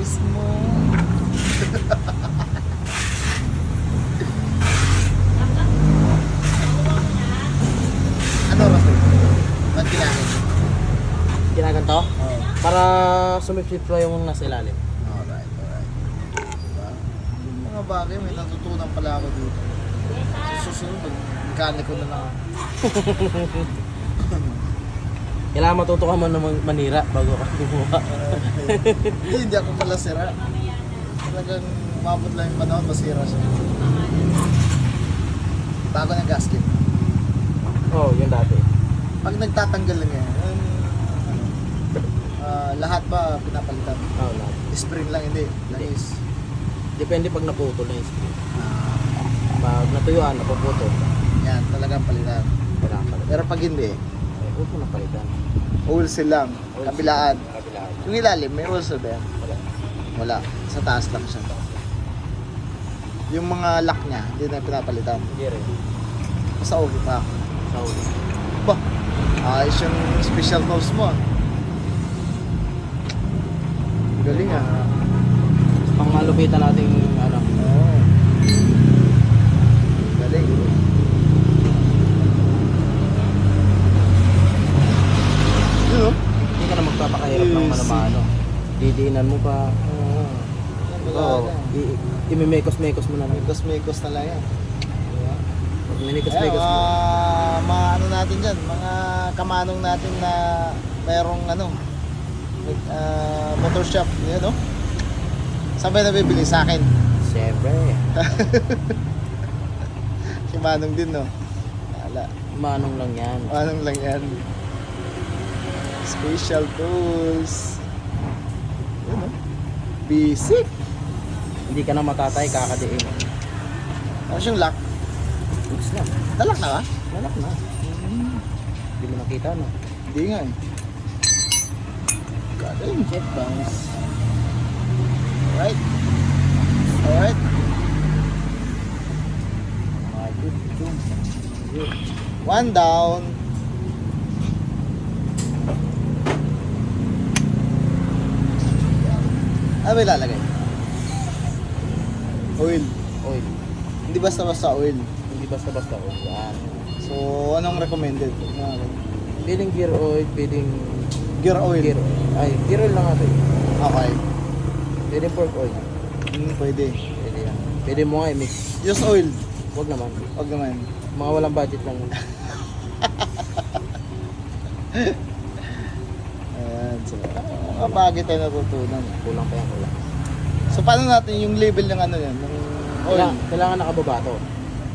Bilis mo. ano oras to? Ba't kailangan? Ginaganto? Oo. Para sumipsip pa yung nasa ilalim. Alright, alright. Diba? Yung mga bagay, may natutunan pala ako dito. Sa susunod, mag-mekaniko na lang. Kailangan matuto ka man naman manira bago ka gumawa. Hindi, hindi ako pala sira. Talagang umabot lang yung panahon, masira siya. Bago ng gasket. Oo, oh, yun dati. Pag nagtatanggal lang yan, um, ah, lahat ba pinapalitan? Oo, oh, lahat. Spring lang, hindi. Langis. Depende pag naputol na yung screen. Ah, Pag natuyuan, napuputol. yan, talagang palitan. Pero pag hindi, huwag mo na palitan. seal lang. Oil Kabilaan. Kabilaan. Yung ilalim, may seal ba yan? Wala. Wala. Sa taas lang siya. Yung mga lock niya, hindi na pinapalitan. Hindi rin. Sa okay pa. Sa uli. Ba, ayos yung special nose mo. Galing ah. Pang malupitan nating ano. Oo. Galing. Yun oh. Hindi ka na magpapakahirap ng Yes. mano-mano. Didiinan mo pa. Oo. Oo. Imimekos-mekos mo na lang. Mekos-mekos na lang yan. Pag minikos-mekos mo. mga, mga ano natin dyan, mga kamanong natin na merong ano, uh, motor shop, yun no? Saan ba nabibili? Sa akin. Siyempre. Si Manong din, no? Wala. Manong lang yan. Manong lang yan. Special tools. Yun, no? Basic. Hindi ka na matatay, kakadiin. Ano yung lock? Fix lang. Dalak na ba? Lalak na. Hindi mo nakita, no? Hindi nga eh. Galing. Check bounce. Alright. Alright. One down. Ano ba ilalagay? Oil. Oil. Hindi basta-basta oil. Hindi basta-basta oil. Yan. So, anong recommended? Ano? Pwedeng gear oil, pwedeng Gear oil. gear oil. Ay, gear oil lang ito eh. Okay. Pwedeng pork oil. Hmm, pwede. Pwede yan. Pwede mo nga i-mix. Use oil. Huwag naman. Wag naman. Mga walang budget lang. Ayan. So, mga bagay tayo natutunan. Kulang pa yan, kulang. So, paano natin yung label ng ano yan? Ng oil? Kailangan, kailangan nakababa to.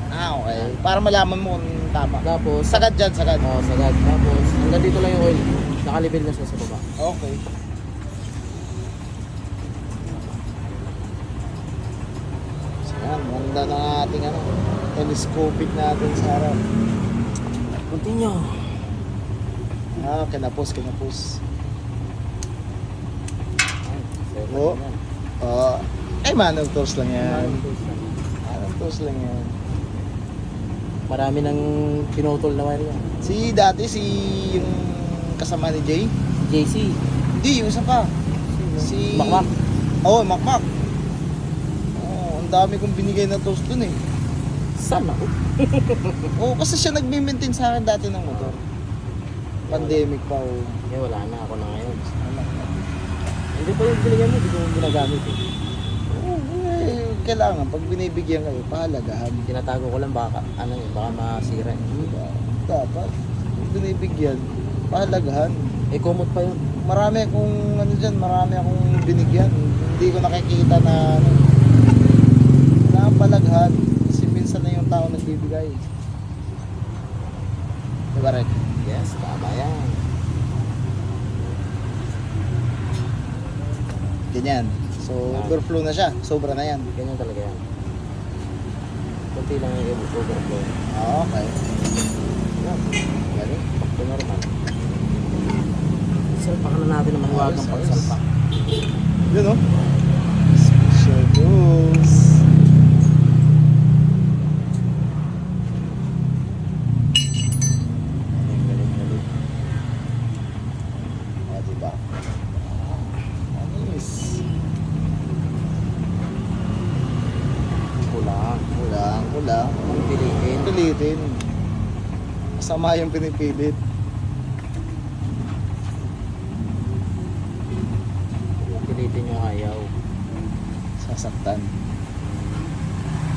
Ah, okay. Para malaman mo kung tama. Tapos, Sagad dyan, sagad. oh, sagad. Tapos, hanggang dito lang yung oil. Nakalibel na siya sa baba. Okay. So yan, ganda ng ating ano, telescopic natin sa harap. Continue. Ah, kinapos, kinapos. Oo. Oh, ay manong tours lang yan. Manong tours lang yan. Marami nang pinutol na yan. Si dati, si yung kasama ni Jay. JC. Hindi, yung isa pa. Si... Makmak. Oo, oh, Makmak. Oh, ang dami kong binigay na toast dun eh. Saan ako? Oo, kasi siya nagme-maintain sa akin dati ng motor. Pandemic pa, oh. Eh, wala na. Ako na. Hindi pa yung binigyan mo, hindi ko ginagamit eh. Oo, eh, kailangan, pag binibigyan kayo, pahalagahan. Tinatago ko lang baka, ano yun, baka masira. eh. Diba? Dapat, pag binibigyan, pahalagahan. Eh, kumot pa yun. Marami akong, ano dyan, marami akong binigyan. Hindi ko nakikita na, ano, kailangan palaghan. Kasi minsan na yung tao nagbibigay. Diba, Red? Yes, tama yan. Ganyan. So, overflow na siya. Sobra na yan. Ganyan talaga yan. Kunti lang yung overflow. Ah, Okay. Yan. Galing. Pakto normal. Salpakan na natin naman huwag ang pagsalpak. Yun, oh. Special rules. Galing, galing, galing. Ah, diba? Anis. Pilitin. Masama yung pinipilit. Pilitin yung ayaw. Sasaktan.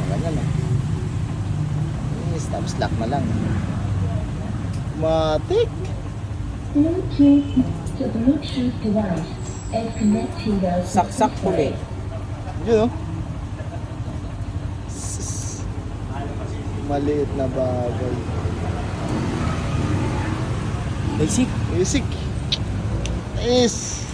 Wala na lang. Yes, tapos lock na lang. Matik! Bluetooth to Bluetooth device and connecting the Saksak huli. Yun oh. Maliit na bagay. Basic. Music. Is.